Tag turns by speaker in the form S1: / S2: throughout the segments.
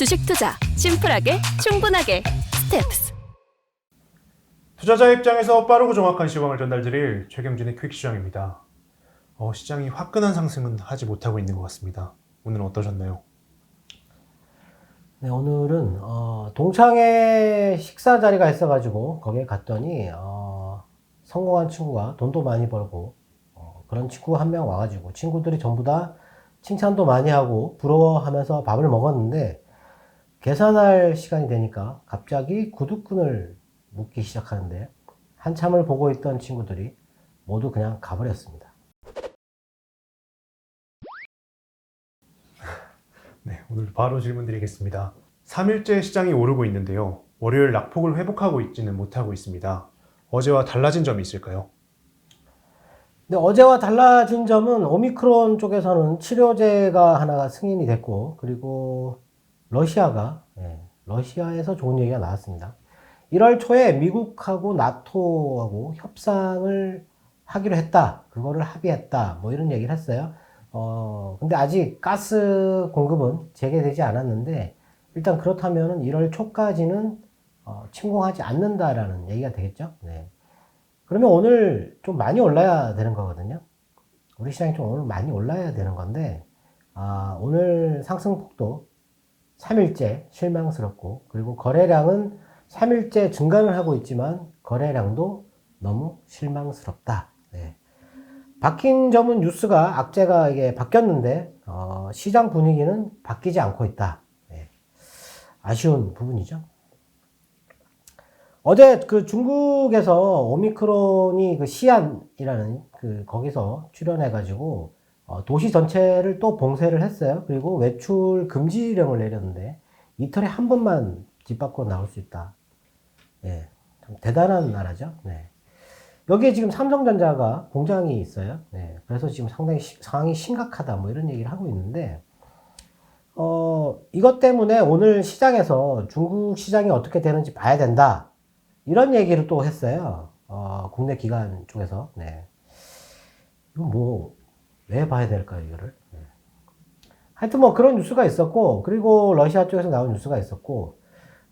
S1: 주식 투자 심플하게 충분하게 스텝스.
S2: 투자자 입장에서 빠르고 정확한 시황을 전달드릴 최경진의 퀵 시장입니다. 어, 시장이 화끈한 상승은 하지 못하고 있는 것 같습니다. 오늘은 어떠셨나요?
S3: 네, 오늘은 어, 동창회 식사 자리가 있어가지고 거기에 갔더니 어, 성공한 친구가 돈도 많이 벌고 어, 그런 친구 한 명 와가지고 친구들이 전부 다 칭찬도 많이 하고 부러워하면서 밥을 먹었는데 계산할 시간이 되니까 갑자기 구두끈을 묶기 시작하는데 한참을 보고 있던 친구들이 모두 그냥 가버렸습니다.
S2: 네, 오늘 바로 질문 드리겠습니다. 3일째 시장이 오르고 있는데요. 월요일 낙폭을 회복하고 있지는 못하고 있습니다. 어제와 달라진 점이 있을까요?
S3: 근데 어제와 달라진 점은 오미크론 쪽에서는 치료제가 하나가 승인이 됐고 그리고 러시아가 예, 러시아에서 좋은 얘기가 나왔습니다. 1월 초에 미국하고 나토하고 협상을 하기로 했다. 그거를 합의했다. 뭐 이런 얘기를 했어요. 어, 근데 아직 가스 공급은 재개되지 않았는데 일단 그렇다면은 1월 초까지는 어, 침공하지 않는다라는 얘기가 되겠죠. 네. 그러면 오늘 좀 많이 올라야 되는 거거든요. 우리 시장이 좀 오늘 많이 올라야 되는 건데, 아, 오늘 상승폭도 3일째 실망스럽고, 그리고 거래량은 3일째 증가를 하고 있지만, 거래량도 너무 실망스럽다. 네. 바뀐 점은 뉴스가, 악재가 이게 바뀌었는데, 어, 시장 분위기는 바뀌지 않고 있다. 네. 아쉬운 부분이죠. 어제 그 중국에서 오미크론이 그 시안이라는 그 거기서 출연해가지고 어 도시 전체를 또 봉쇄를 했어요. 그리고 외출 금지령을 내렸는데 이틀에 한 번만 집 밖으로 나올 수 있다. 예, 참 대단한 나라죠. 네. 여기에 지금 삼성전자가 공장이 있어요. 네. 그래서 지금 상당히 시- 상황이 심각하다 뭐 이런 얘기를 하고 있는데 어 이것 때문에 오늘 시장에서 중국 시장이 어떻게 되는지 봐야 된다. 이런 얘기를 또 했어요. 어, 국내 기관 쪽에서. 네. 이건 뭐, 왜 봐야 될까요, 이거를? 네. 하여튼 뭐 그런 뉴스가 있었고, 그리고 러시아 쪽에서 나온 뉴스가 있었고,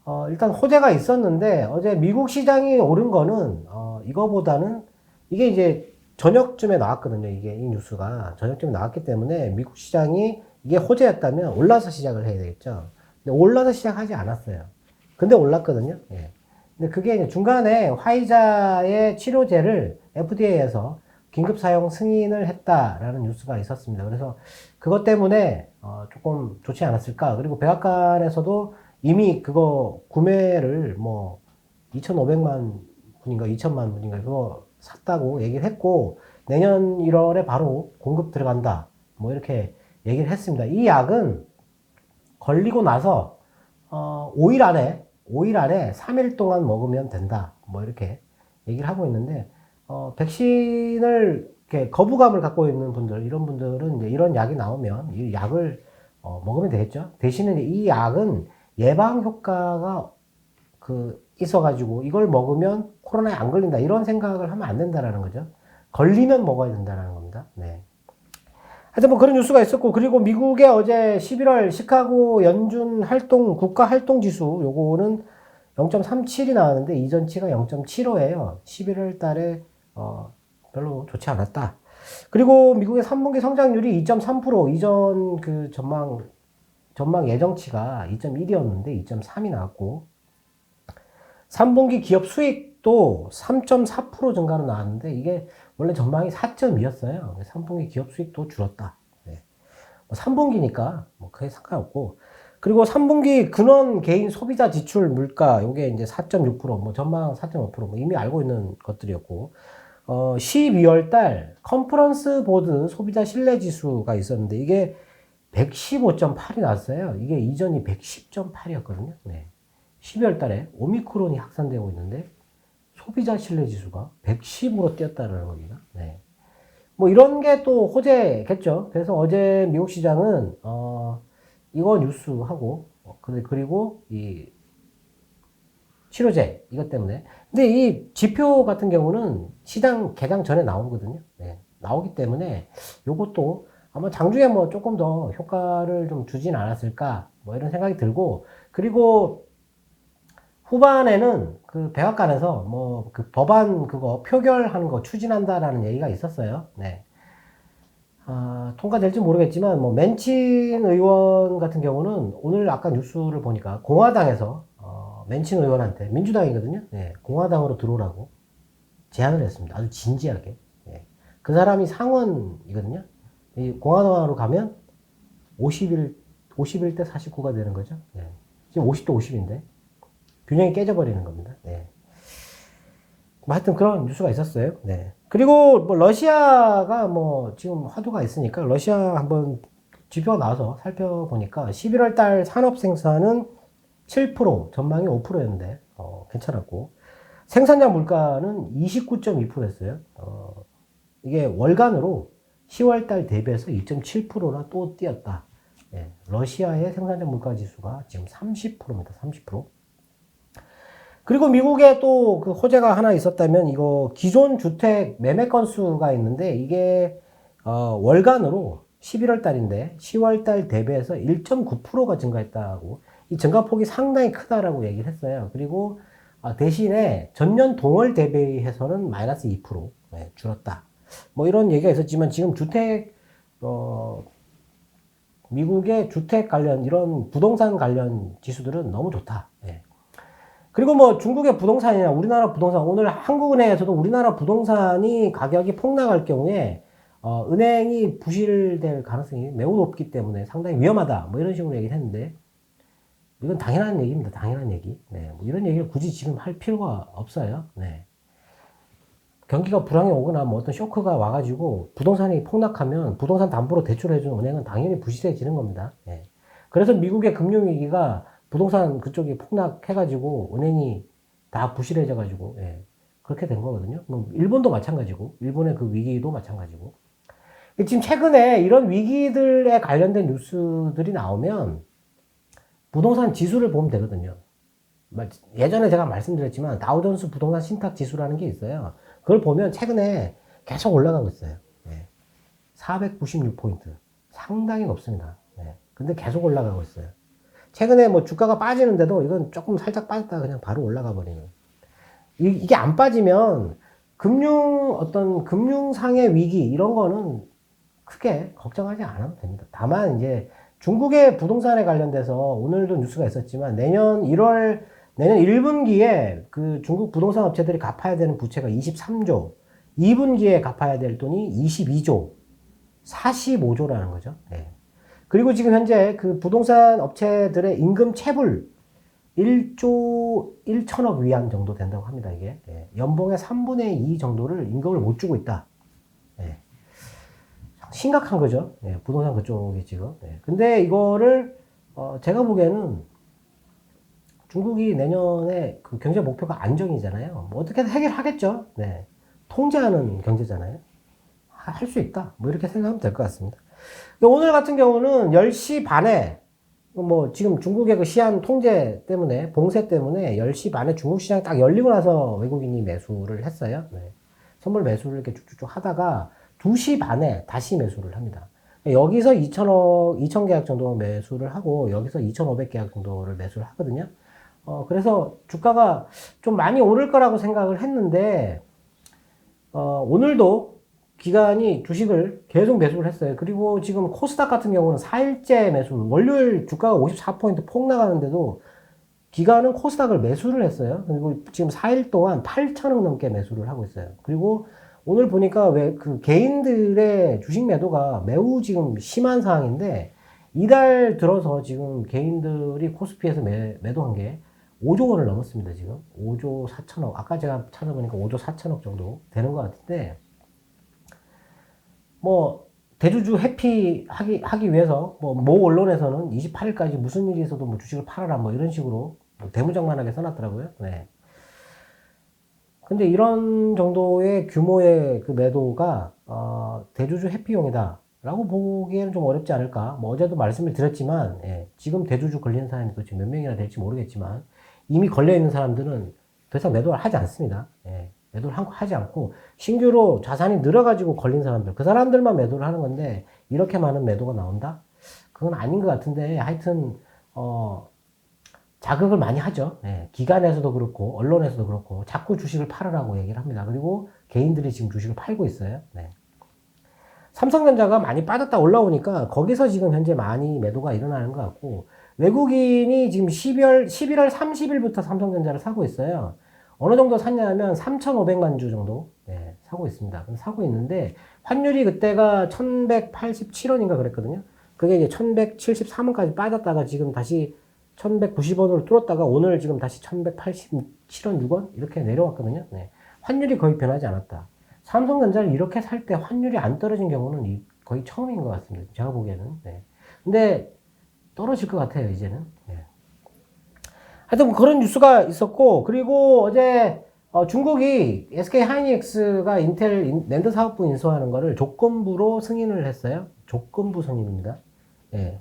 S3: 어, 일단 호재가 있었는데, 어제 미국 시장이 오른 거는, 어, 이거보다는, 이게 이제 저녁쯤에 나왔거든요, 이게, 이 뉴스가. 저녁쯤에 나왔기 때문에 미국 시장이 이게 호재였다면 올라서 시작을 해야 되겠죠. 근데 올라서 시작하지 않았어요. 근데 올랐거든요. 예. 근데 그게 중간에 화이자의 치료제를 FDA에서 긴급 사용 승인을 했다라는 뉴스가 있었습니다. 그래서 그것 때문에 어 조금 좋지 않았을까. 그리고 백악관에서도 이미 그거 구매를 뭐 2,500만 분인가 2천만 분인가 그거 샀다고 얘기를 했고 내년 1월에 바로 공급 들어간다. 뭐 이렇게 얘기를 했습니다. 이 약은 걸리고 나서 어 5일 안에 5일 안에 3일 동안 먹으면 된다. 뭐 이렇게 얘기를 하고 있는데, 어, 백신을 이렇게 거부감을 갖고 있는 분들, 이런 분들은 이제 이런 약이 나오면 이 약을 어, 먹으면 되겠죠. 대신에 이 약은 예방 효과가 그 있어가지고 이걸 먹으면 코로나에 안 걸린다. 이런 생각을 하면 안 된다라는 거죠. 걸리면 먹어야 된다라는 겁니다. 네. 하여튼 뭐 그런 뉴스가 있었고 그리고 미국의 어제 11월 시카고 연준 활동 국가 활동 지수 요거는 0.37이 나왔는데 이전치가 0.75예요. 11월 달에 어 별로 좋지 않았다. 그리고 미국의 3분기 성장률이 2.3% 이전 그 전망 전망 예정치가 2.1이었는데 2.3이 나왔고 3분기 기업 수익도 3.4% 증가로 나왔는데 이게 원래 전망이 4.2였어요. 3분기 기업 수익도 줄었다. 네. 뭐 3분기니까 뭐 크게 상관없고 그리고 3분기 근원 개인 소비자 지출 물가 요게 이제 4.6%뭐 전망 4.5%뭐 이미 알고 있는 것들이었고 어 12월 달 컨퍼런스 보드 소비자 신뢰 지수가 있었는데 이게 115.8이 났어요. 이게 이전이 110.8이었거든요. 네. 12월 달에 오미크론이 확산되고 있는데 소비자 신뢰 지수가 110으로 뛰었다는 겁니다. 네. 뭐 이런 게 또 호재겠죠. 그래서 어제 미국 시장은 어 이거 뉴스하고 어, 그리고 이 치료제 이것 때문에 근데 이 지표 같은 경우는 시장 개장 전에 나오거든요. 네. 나오기 때문에 요것도 아마 장중에 뭐 조금 더 효과를 좀 주진 않았을까 뭐 이런 생각이 들고 그리고 후반에는 그 백악관에서 뭐 그 법안 그거 표결하는 거 추진한다라는 얘기가 있었어요. 네. 아, 통과될지 모르겠지만 뭐 맨친 의원 같은 경우는 오늘 아까 뉴스를 보니까 공화당에서 어, 맨친 의원한테 민주당이거든요. 네, 공화당으로 들어오라고 제안을 했습니다. 아주 진지하게. 예. 그 사람이 상원이거든요. 이 공화당으로 가면 51, 51대 49가 되는 거죠. 예. 지금 50대 50인데 균형이 깨져버리는 겁니다. 네. 뭐 하여튼 그런 뉴스가 있었어요. 네. 그리고 뭐 러시아가 뭐 지금 화두가 있으니까 러시아 한번 지표가 나와서 살펴보니까 11월 달 산업 생산은 7% 전망이 5%였는데 어, 괜찮았고 생산자 물가는 29.2%였어요. 어, 이게 월간으로 10월 달 대비해서 2.7%나 또 뛰었다. 예, 러시아의 생산자 물가 지수가 지금 30%입니다. 30%. 그리고 미국에 또 그 호재가 하나 있었다면 이거 기존 주택 매매 건수가 있는데 이게 어, 월간으로 11월 달인데 10월 달 대비해서 1.9%가 증가했다고 이 증가폭이 상당히 크다라고 얘기를 했어요. 그리고 아, 대신에 전년 동월 대비해서는 마이너스 2% 네, 줄었다. 뭐 이런 얘기가 있었지만 지금 주택 어, 미국의 주택 관련 이런 부동산 관련 지수들은 너무 좋다. 예. 그리고 뭐 중국의 부동산이나 우리나라 부동산 오늘 한국은행에서도 우리나라 부동산이 가격이 폭락할 경우에 어, 은행이 부실될 가능성이 매우 높기 때문에 상당히 위험하다. 뭐 이런 식으로 얘기를 했는데 이건 당연한 얘기입니다. 당연한 얘기. 네, 뭐 이런 얘기를 굳이 지금 할 필요가 없어요. 네. 경기가 불황이 오거나 뭐 어떤 쇼크가 와가지고 부동산이 폭락하면 부동산 담보로 대출해주는 은행은 당연히 부실해지는 겁니다. 예. 그래서 미국의 금융위기가 부동산 그쪽이 폭락해가지고 은행이 다 부실해져가지고 예. 그렇게 된 거거든요. 뭐 일본도 마찬가지고 일본의 그 위기도 마찬가지고 지금 최근에 이런 위기들에 관련된 뉴스들이 나오면 부동산 지수를 보면 되거든요. 예전에 제가 말씀드렸지만 다우존스 부동산 신탁 지수라는 게 있어요. 그걸 보면 최근에 계속 올라가고 있어요. 네. 496포인트. 상당히 높습니다. 네. 근데 계속 올라가고 있어요. 최근에 뭐 주가가 빠지는데도 이건 조금 살짝 빠졌다가 그냥 바로 올라가 버리는. 이- 이게 안 빠지면 금융, 어떤 금융상의 위기 이런 거는 크게 걱정하지 않아도 됩니다. 다만 이제 중국의 부동산에 관련돼서 오늘도 뉴스가 있었지만 내년 1월 내년 1분기에 그 중국 부동산 업체들이 갚아야 되는 부채가 23조, 2분기에 갚아야 될 돈이 22조, 45조라는 거죠. 네. 그리고 지금 현재 그 부동산 업체들의 임금 체불 1조 1천억 위안 정도 된다고 합니다. 이게 예. 연봉의 3분의 2 정도를 임금을 못 주고 있다. 예. 심각한 거죠. 예, 부동산 그쪽이 지금. 예. 근데 이거를 어, 제가 보기에는 중국이 내년에 그 경제 목표가 안정이잖아요. 뭐 어떻게든 해결하겠죠. 네. 통제하는 경제잖아요. 할 수 있다. 뭐 이렇게 생각하면 될 것 같습니다. 오늘 같은 경우는 10시 반에 뭐 지금 중국의 그 시안 통제 때문에 봉쇄 때문에 10시 반에 중국 시장이 딱 열리고 나서 외국인이 매수를 했어요. 네. 선물 매수를 이렇게 쭉쭉쭉 하다가 2시 반에 다시 매수를 합니다. 여기서 2천억, 2천 계약 정도 매수를 하고 여기서 2,500 계약 정도를 매수를 하거든요. 어, 그래서 주가가 좀 많이 오를 거라고 생각을 했는데, 어, 오늘도 기간이 주식을 계속 매수를 했어요. 그리고 지금 코스닥 같은 경우는 4일째 매수, 월요일 주가가 54포인트 폭 나가는데도 기간은 코스닥을 매수를 했어요. 그리고 지금 4일 동안 8천억 넘게 매수를 하고 있어요. 그리고 오늘 보니까 왜 그 개인들의 주식 매도가 매우 지금 심한 상황인데 이달 들어서 지금 개인들이 코스피에서 매, 매도한 게 5조 원을 넘었습니다, 지금. 5조 4천억. 아까 제가 찾아보니까 5조 4천억 정도 되는 것 같은데, 뭐, 대주주 해피 하기, 하기 위해서, 뭐, 모 언론에서는 28일까지 무슨 일이 있어도 뭐 주식을 팔아라, 뭐 이런 식으로 뭐 대무장만하게 써놨더라고요. 네. 근데 이런 정도의 규모의 그 매도가, 어, 대주주 해피용이다. 라고 보기에는 좀 어렵지 않을까. 뭐 어제도 말씀을 드렸지만, 예, 지금 대주주 걸리는 사람이 도대체 몇 명이나 될지 모르겠지만, 이미 걸려있는 사람들은 더 이상 매도를 하지 않습니다. 예, 매도를 한- 하지 않고 신규로 자산이 늘어가지고 걸린 사람들 그 사람들만 매도를 하는 건데 이렇게 많은 매도가 나온다? 그건 아닌 것 같은데 하여튼 어 자극을 많이 하죠. 예, 기관에서도 그렇고 언론에서도 그렇고 자꾸 주식을 팔으라고 얘기를 합니다. 그리고 개인들이 지금 주식을 팔고 있어요. 네. 삼성전자가 많이 빠졌다 올라오니까 거기서 지금 현재 많이 매도가 일어나는 것 같고 외국인이 지금 12월 11월 30일부터 삼성전자를 사고 있어요. 어느 정도 샀냐면 3,500만 주 정도 네, 사고 있습니다. 그럼 사고 있는데 환율이 그때가 1,187원인가 그랬거든요. 그게 이제 1,173원까지 빠졌다가 지금 다시 1,190원으로 뚫었다가 오늘 지금 다시 1,187원 6원 이렇게 내려왔거든요. 네. 환율이 거의 변하지 않았다. 삼성전자를 이렇게 살 때 환율이 안 떨어진 경우는 이- 거의 처음인 것 같습니다. 제가 보기에는. 네. 근데 떨어질 것 같아요, 이제는. 네. 하여튼 뭐 그런 뉴스가 있었고, 그리고 어제 어, 중국이 SK 하이닉스가 인텔 인- 낸드 사업부 인수하는 거를 조건부로 승인을 했어요. 조건부 승인입니다. 예.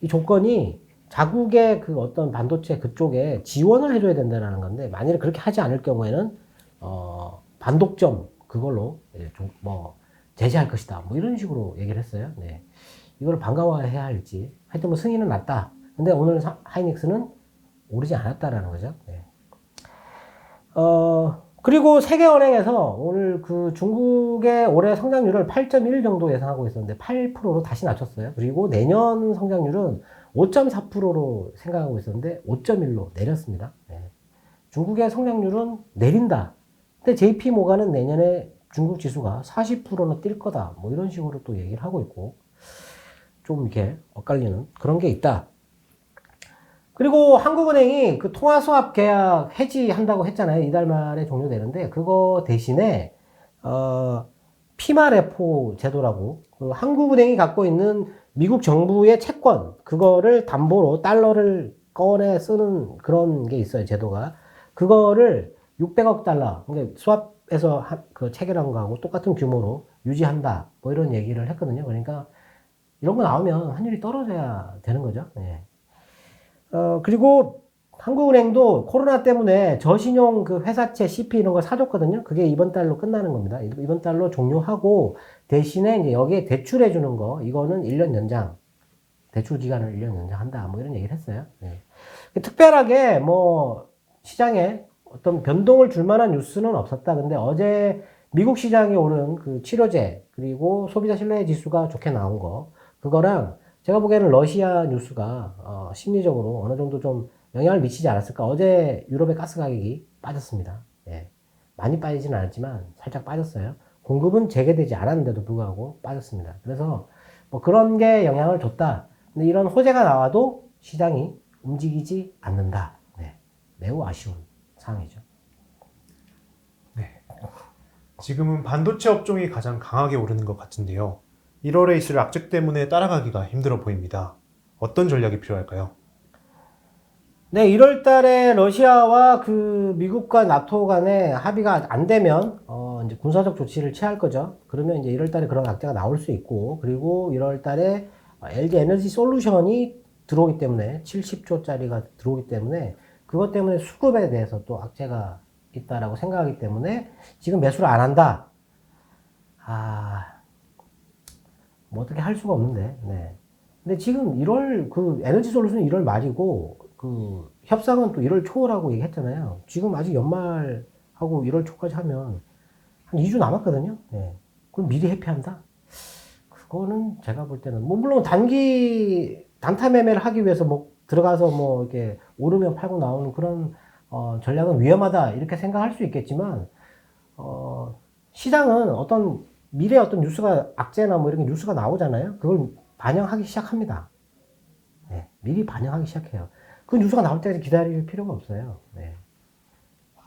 S3: 이 조건이 자국의 그 어떤 반도체 그쪽에 지원을 해줘야 된다는 건데, 만일 그렇게 하지 않을 경우에는, 어, 반독점 그걸로 예, 좀 뭐, 제재할 것이다. 뭐 이런 식으로 얘기를 했어요. 네. 이걸 반가워해야 할지. 하여튼 뭐 승인은 났다. 근데 오늘 사- 하이닉스는 오르지 않았다라는 거죠. 네. 어, 그리고 세계은행에서 오늘 그 중국의 올해 성장률을 8.1 정도 예상하고 있었는데 8%로 다시 낮췄어요. 그리고 내년 성장률은 5.4%로 생각하고 있었는데 5.1로 내렸습니다. 네. 중국의 성장률은 내린다. 근데 JP 모가는 내년에 중국 지수가 40%는 뛸 거다. 뭐 이런 식으로 또 얘기를 하고 있고 좀 이렇게 엇갈리는 그런 게 있다. 그리고 한국은행이 그 통화수합 계약 해지한다고 했잖아요. 이달 말에 종료되는데 그거 대신에 어 피마 레포 제도라고 그 한국은행이 갖고 있는 미국 정부의 채권 그거를 담보로 달러를 꺼내 쓰는 그런 게 있어요. 제도가 그거를 600억 달러 그러니까 수합에서 한- 그 체결한 거하고 똑같은 규모로 유지한다. 뭐 이런 얘기를 했거든요. 그러니까 이런 거 나오면 환율이 떨어져야 되는 거죠. 예. 어, 그리고 한국은행도 코로나 때문에 저신용 그 회사채 CP 이런 걸 사줬거든요. 그게 이번 달로 끝나는 겁니다. 이- 이번 달로 종료하고 대신에 이제 여기에 대출해 주는 거, 이거는 1년 연장, 대출 기간을 1년 연장한다. 뭐 이런 얘기를 했어요. 예. 특별하게 뭐 시장에 어떤 변동을 줄 만한 뉴스는 없었다. 근데 어제 미국 시장에 오른 그 치료제, 그리고 소비자 신뢰 지수가 좋게 나온 거, 그거랑 제가 보기에는 러시아 뉴스가 어, 심리적으로 어느 정도 좀 영향을 미치지 않았을까. 어제 유럽의 가스 가격이 빠졌습니다. 예. 많이 빠지진 않았지만 살짝 빠졌어요. 공급은 재개되지 않았는데도 불구하고 빠졌습니다. 그래서 뭐 그런 게 영향을 줬다. 근데 이런 호재가 나와도 시장이 움직이지 않는다. 네. 매우 아쉬운 상황이죠.
S2: 지금은 반도체 업종이 가장 강하게 오르는 것 같은데요. 1월에 있을 악재 때문에 따라가기가 힘들어 보입니다. 어떤 전략이 필요할까요?
S3: 네, 1월 달에 러시아와 그 미국과 나토 간에 합의가 안 되면, 어, 이제 군사적 조치를 취할 거죠. 그러면 이제 1월 달에 그런 악재가 나올 수 있고, 그리고 1월 달에 LG 에너지 솔루션이 들어오기 때문에, 70조짜리가 들어오기 때문에, 그것 때문에 수급에 대해서 또 악재가 있다라고 생각하기 때문에, 지금 매수를 안 한다. 아, 뭐 어떻게 할 수가 없는데, 네. 근데 지금 1월 그 에너지 솔루션 1월 말이고 그 협상은 또 1월 초라고 얘기했잖아요. 지금 아직 연말하고 1월 초까지 하면 한 2주 남았거든요. 네. 그럼 미리 회피한다? 그거는 제가 볼 때는 뭐 물론 단기 단타 매매를 하기 위해서 뭐 들어가서 뭐 이렇게 오르면 팔고 나오는 그런 어 전략은 위험하다 이렇게 생각할 수 있겠지만 어 시장은 어떤 미래 어떤 뉴스가 악재나 뭐 이런 게 뉴스가 나오잖아요. 그걸 반영하기 시작합니다. 네, 미리 반영하기 시작해요. 그 뉴스가 나올 때까지 기다릴 필요가 없어요. 네.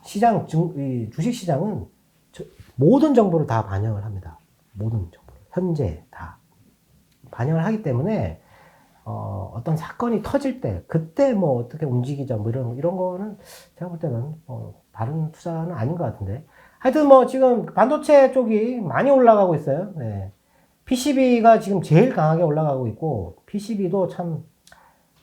S3: 시장, 주식 시장은 저- 모든 정보를 다 반영을 합니다. 모든 정보. 현재 다. 반영을 하기 때문에, 어, 어떤 사건이 터질 때, 그때 뭐 어떻게 움직이자, 뭐 이런, 이런 거는 제가 볼 때는, 어, 바른 투자는 아닌 것 같은데. 하여튼 뭐 지금 반도체 쪽이 많이 올라가고 있어요. 네. PCB가 지금 제일 강하게 올라가고 있고, PCB도 참,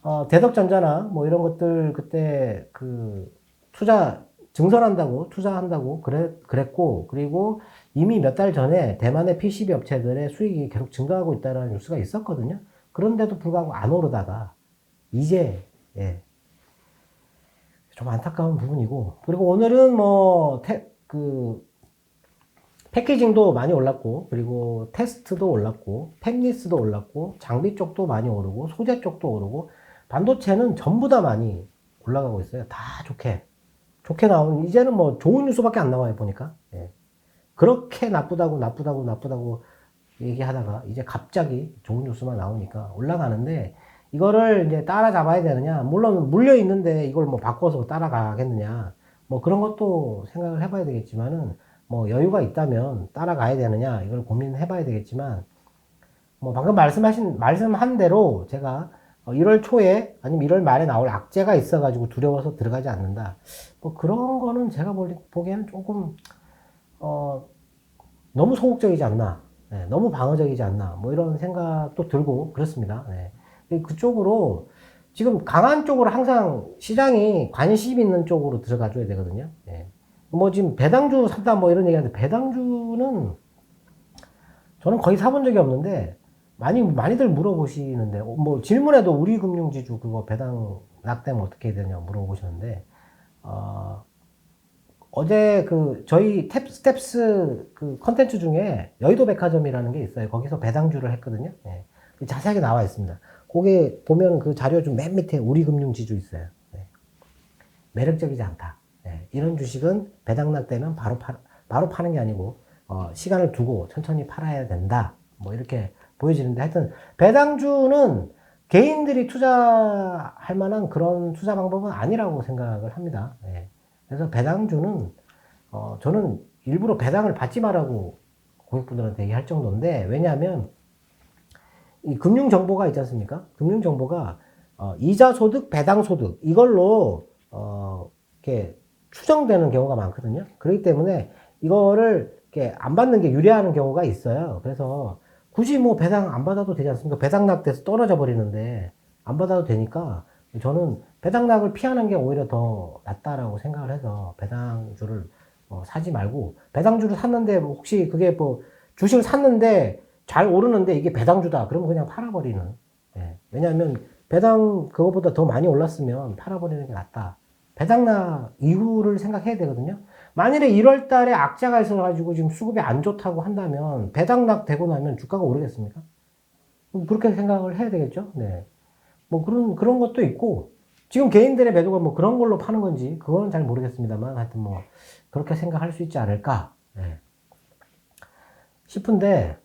S3: 어, 대덕전자나 뭐 이런 것들 그때 그 투자 증설한다고 투자한다고 그래, 그랬고 그리고 이미 몇 달 전에 대만의 PCB 업체들의 수익이 계속 증가하고 있다는 뉴스가 있었거든요. 그런데도 불구하고 안 오르다가 이제 예, 좀 안타까운 부분이고 그리고 오늘은 뭐그 패키징도 많이 올랐고 그리고 테스트도 올랐고 펜리스도 올랐고 장비 쪽도 많이 오르고 소재 쪽도 오르고 반도체는 전부 다 많이 올라가고 있어요. 다 좋게. 좋게 나오는 이제는 뭐 좋은 뉴스밖에 안 나와요 보니까. 예. 그렇게 나쁘다고 나쁘다고 나쁘다고 얘기하다가 이제 갑자기 좋은 뉴스만 나오니까 올라가는데 이거를 이제 따라잡아야 되느냐. 물론 물려 있는데 이걸 뭐 바꿔서 따라가겠느냐. 뭐 그런 것도 생각을 해봐야 되겠지만은 뭐 여유가 있다면 따라가야 되느냐. 이걸 고민해봐야 되겠지만 뭐 방금 말씀하신 말씀한 대로 제가 1월 초에 아니면 1월 말에 나올 악재가 있어가지고 두려워서 들어가지 않는다. 뭐 그런 거는 제가 볼- 보기에는 조금 어 너무 소극적이지 않나, 네, 너무 방어적이지 않나, 뭐 이런 생각도 들고 그렇습니다. 네. 그쪽으로 지금 강한 쪽으로 항상 시장이 관심 있는 쪽으로 들어가줘야 되거든요. 네. 뭐 지금 배당주 산다 뭐 이런 얘기하는데 배당주는 저는 거의 사본 적이 없는데 많이 많이들 물어보시는데 어, 뭐 질문에도 우리 금융지주 그거 배당 낙되면 어떻게 해야 되냐 물어보시는데 어, 어제 그 저희 탭 스텝스 그 컨텐츠 중에 여의도 백화점이라는 게 있어요. 거기서 배당주를 했거든요. 예. 자세하게 나와 있습니다. 거기 보면 그 자료 좀 맨 밑에 우리 금융지주 있어요. 네. 매력적이지 않다. 예. 이런 주식은 배당 낙되면 바로 파, 바로 파는 게 아니고 어, 시간을 두고 천천히 팔아야 된다. 뭐 이렇게 보여지는데 하여튼 배당주는 개인들이 투자할 만한 그런 투자 방법은 아니라고 생각을 합니다. 예. 그래서 배당주는 어, 저는 일부러 배당을 받지 말라고 고객분들한테 얘기할 정도인데 왜냐하면 이 금융 정보가 있지 않습니까? 금융 정보가 어, 이자 소득, 배당 소득 이걸로 어, 이렇게 추정되는 경우가 많거든요. 그렇기 때문에 이거를 이렇게 안 받는 게 유리한 경우가 있어요. 그래서 굳이 뭐 배당 안 받아도 되지 않습니까? 배당 낙돼서 떨어져 버리는데 안 받아도 되니까 저는 배당 낙을 피하는 게 오히려 더 낫다라고 생각을 해서 배당주를 어, 사지 말고 배당주를 샀는데 뭐 혹시 그게 뭐 주식을 샀는데 잘 오르는데 이게 배당주다 그러면 그냥 팔아버리는 예. 왜냐하면 배당 그거보다 더 많이 올랐으면 팔아버리는 게 낫다 배당락 이후를 생각해야 되거든요 만일에 1월 달에 악재 가 있어 가지고 지금 수급이 안 좋다고 한다면 배당락 되고 나면 주가가 오르겠습니까? 그렇게 생각을 해야 되겠죠. 네. 뭐 그런, 그런 것도 있고, 지금 개인들의 매도가 뭐 그런 걸로 파는 건지, 그거는 잘 모르겠습니다만, 하여튼 뭐, 그렇게 생각할 수 있지 않을까, 네. 싶은데,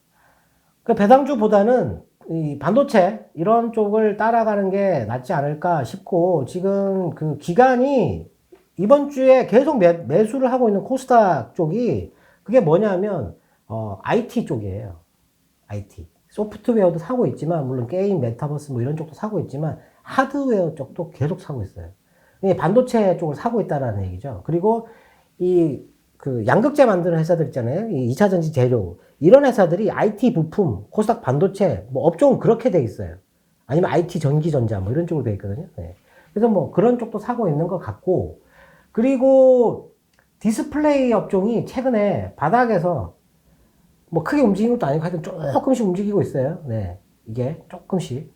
S3: 그 배당주보다는 이 반도체, 이런 쪽을 따라가는 게 낫지 않을까 싶고, 지금 그 기간이 이번 주에 계속 매, 매수를 하고 있는 코스닥 쪽이 그게 뭐냐면 어, IT 쪽이에요. IT. 소프트웨어도 사고 있지만 물론 게임, 메타버스 뭐 이런 쪽도 사고 있지만 하드웨어 쪽도 계속 사고 있어요. 이게 반도체 쪽을 사고 있다라는 얘기죠. 그리고 이 그 양극재 만드는 회사들 있잖아요. 이 2차 전지 재료 이런 회사들이 IT 부품, 코스닥 반도체 뭐 업종은 그렇게 돼 있어요. 아니면 IT 전기 전자 뭐 이런 쪽으로 돼 있거든요. 네. 그래서 뭐 그런 쪽도 사고 있는 것 같고 그리고 디스플레이 업종이 최근에 바닥에서 뭐 크게 움직이는 것도 아니고 하여튼 조금씩 움직이고 있어요. 네. 이게 조금씩.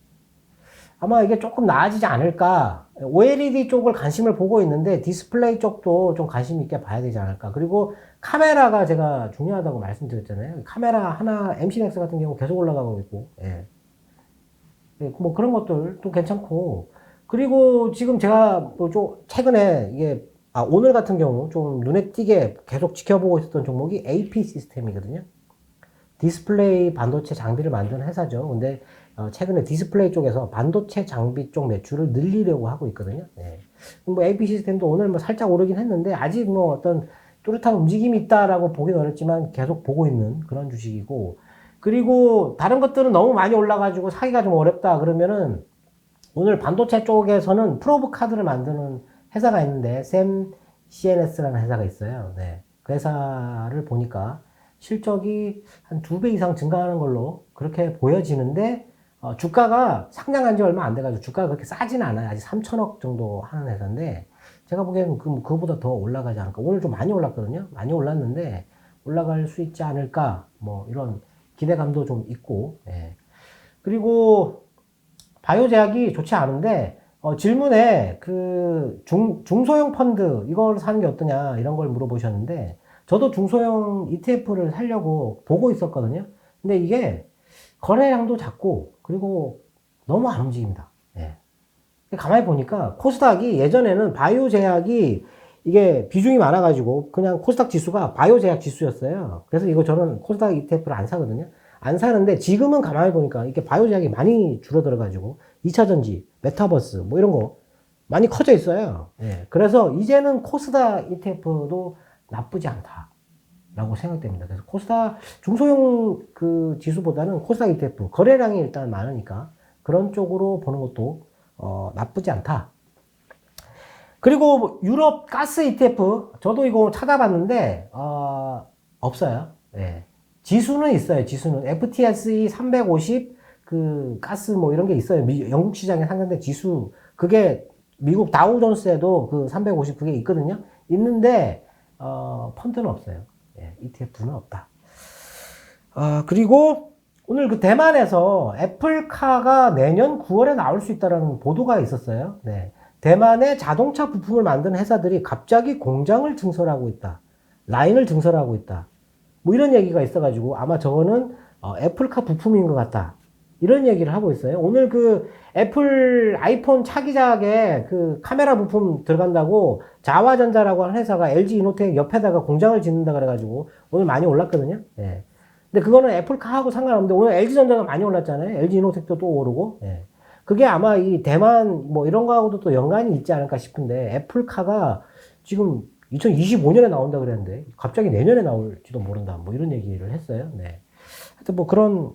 S3: 아마 이게 조금 나아지지 않을까. OLED 쪽을 관심을 보고 있는데 디스플레이 쪽도 좀 관심 있게 봐야 되지 않을까. 그리고 카메라가 제가 중요하다고 말씀드렸잖아요. 카메라 하나, MC넥스 같은 경우 계속 올라가고 있고, 예. 예, 뭐 그런 것들도 괜찮고. 그리고 지금 제가 뭐좀 최근에 이게 아, 오늘 같은 경우 좀 눈에 띄게 계속 지켜보고 있었던 종목이 AP 시스템이거든요. 디스플레이 반도체 장비를 만드는 회사죠. 근데 어, 최근에 디스플레이 쪽에서 반도체 장비 쪽 매출을 늘리려고 하고 있거든요. 네. 뭐 AP 시스템도 오늘 뭐 살짝 오르긴 했는데 아직 뭐 어떤 뚜렷한 움직임이 있다라고 보긴 어렵지만 계속 보고 있는 그런 주식이고 그리고 다른 것들은 너무 많이 올라가지고 사기가 좀 어렵다 그러면은 오늘 반도체 쪽에서는 프로브 카드를 만드는 회사가 있는데 샘 CNS라는 회사가 있어요. 네. 그 회사를 보니까 실적이 한 두 배 이상 증가하는 걸로 그렇게 보여지는데 어, 주가가 상장한 지 얼마 안 돼가지고 주가가 그렇게 싸진 않아요. 아직 3천억 정도 하는 회사인데 제가 보기에는 그, 그거보다 더 올라가지 않을까. 오늘 좀 많이 올랐거든요. 많이 올랐는데 올라갈 수 있지 않을까. 뭐 이런 기대감도 좀 있고. 예. 그리고 바이오 제약이 좋지 않은데 어, 질문에 그 중, 중소형 펀드 이걸 사는 게 어떠냐 이런 걸 물어보셨는데 저도 중소형 ETF를 살려고 보고 있었거든요. 근데 이게 거래량도 작고 그리고 너무 안 움직입니다. 예. 가만히 보니까 코스닥이 예전에는 바이오 제약이 이게 비중이 많아가지고 그냥 코스닥 지수가 바이오 제약 지수였어요. 그래서 이거 저는 코스닥 ETF를 안 사거든요. 안 사는데 지금은 가만히 보니까 이게 바이오 제약이 많이 줄어들어가지고 2차 전지, 메타버스 뭐 이런 거 많이 커져 있어요. 예. 그래서 이제는 코스닥 ETF도 나쁘지 않다. 라고 생각됩니다. 그래서 코스닥 중소형 그 지수보다는 코스닥 ETF 거래량이 일단 많으니까 그런 쪽으로 보는 것도 어, 나쁘지 않다. 그리고 뭐 유럽 가스 ETF 저도 이거 찾아봤는데 어, 없어요. 예. 지수는 있어요. 지수는 FTSE 350 그 가스 뭐 이런 게 있어요. 미- 영국 시장에 상장된 지수 그게 미국 다우존스에도 그 350 그게 있거든요. 있는데 어, 펀드는 없어요. 예, ETF는 없다. 아, 그리고 오늘 그 대만에서 애플카가 내년 9월에 나올 수 있다는 보도가 있었어요. 네. 대만의 자동차 부품을 만드는 회사들이 갑자기 공장을 증설하고 있다. 라인을 증설하고 있다. 뭐 이런 얘기가 있어가지고 아마 저거는 어, 애플카 부품인 것 같다. 이런 얘기를 하고 있어요. 오늘 그 애플 아이폰 차기작에 그 카메라 부품 들어간다고 자화전자라고 하는 회사가 LG 이노텍 옆에다가 공장을 짓는다 그래가지고 오늘 많이 올랐거든요. 예. 근데 그거는 애플카하고 상관없는데 오늘 LG전자가 많이 올랐잖아요. LG 이노텍도 또 오르고. 예. 그게 아마 이 대만 뭐 이런 거하고도 또 연관이 있지 않을까 싶은데 애플카가 지금 2025년에 나온다 그랬는데 갑자기 내년에 나올지도 모른다. 뭐 이런 얘기를 했어요. 네. 하여튼 뭐 그런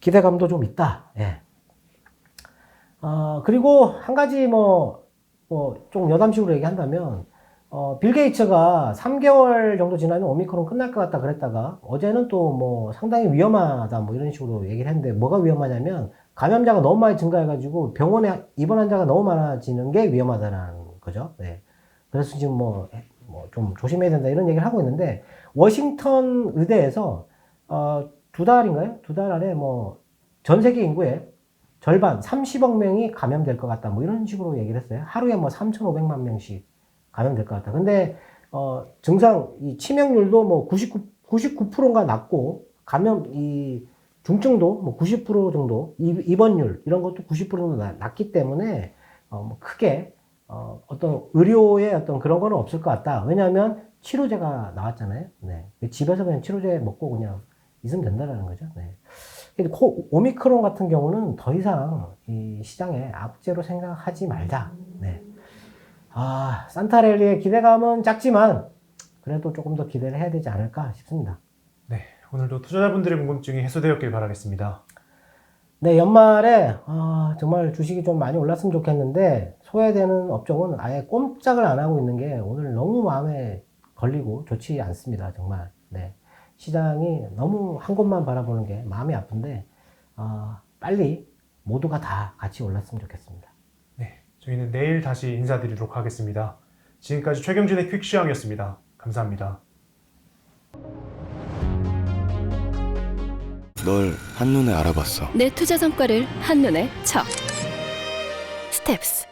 S3: 기대감도 좀 있다. 예. 어, 그리고 한 가지 뭐, 뭐, 좀 여담식으로 얘기한다면, 어, 빌 게이츠가 3개월 정도 지나면 오미크론 끝날 것 같다 그랬다가 어제는 또 뭐 상당히 위험하다 뭐 이런 식으로 얘기를 했는데 뭐가 위험하냐면 감염자가 너무 많이 증가해가지고 병원에 입원 환자가 너무 많아지는 게 위험하다는 거죠. 네. 그래서 지금 뭐, 뭐 좀 조심해야 된다 이런 얘기를 하고 있는데 워싱턴 의대에서 어, 두 달인가요? 두 달 안에 뭐 전 세계 인구의 절반 30억 명이 감염될 것 같다 뭐 이런 식으로 얘기를 했어요. 하루에 뭐 3,500만 명씩 감염될 것 같다. 근데 어, 증상 이 치명률도 뭐 99, 99%가 낮고 감염 이 중증도 뭐90% 정도 이- 입원율 이런 것도 90% 정도 낮- 낮기 때문에 어, 뭐 크게 어, 어떤 의료의 어떤 그런 거는 없을 것 같다. 왜냐하면 치료제가 나왔잖아요. 네. 집에서 그냥 치료제 먹고 그냥 있으면 된다라는 거죠. 네. 오미크론 같은 경우는 더 이상 이 시장에 악재로 생각하지 말자. 네. 아, 산타랠리의 기대감은 작지만 그래도 조금 더 기대를 해야 되지 않을까 싶습니다.
S2: 네, 오늘도 투자자분들의 궁금증이 해소되었길 바라겠습니다.
S3: 네, 연말에 아, 정말 주식이 좀 많이 올랐으면 좋겠는데 소외되는 업종은 아예 꼼짝을 안 하고 있는 게 오늘 너무 마음에 걸리고 좋지 않습니다. 정말. 네. 시장이 너무 한 곳만 바라보는 게 마음이 아픈데 아, 빨리 모두가 다 같이 올랐으면 좋겠습니다.
S2: 네, 저희는 내일 다시 인사드리도록 하겠습니다. 지금까지 최경진의 퀵시황이었습니다. 감사합니다.
S4: 널 한눈에 알아봤어.
S1: 내 투자 성과를 한눈에 쳐. 스텝스.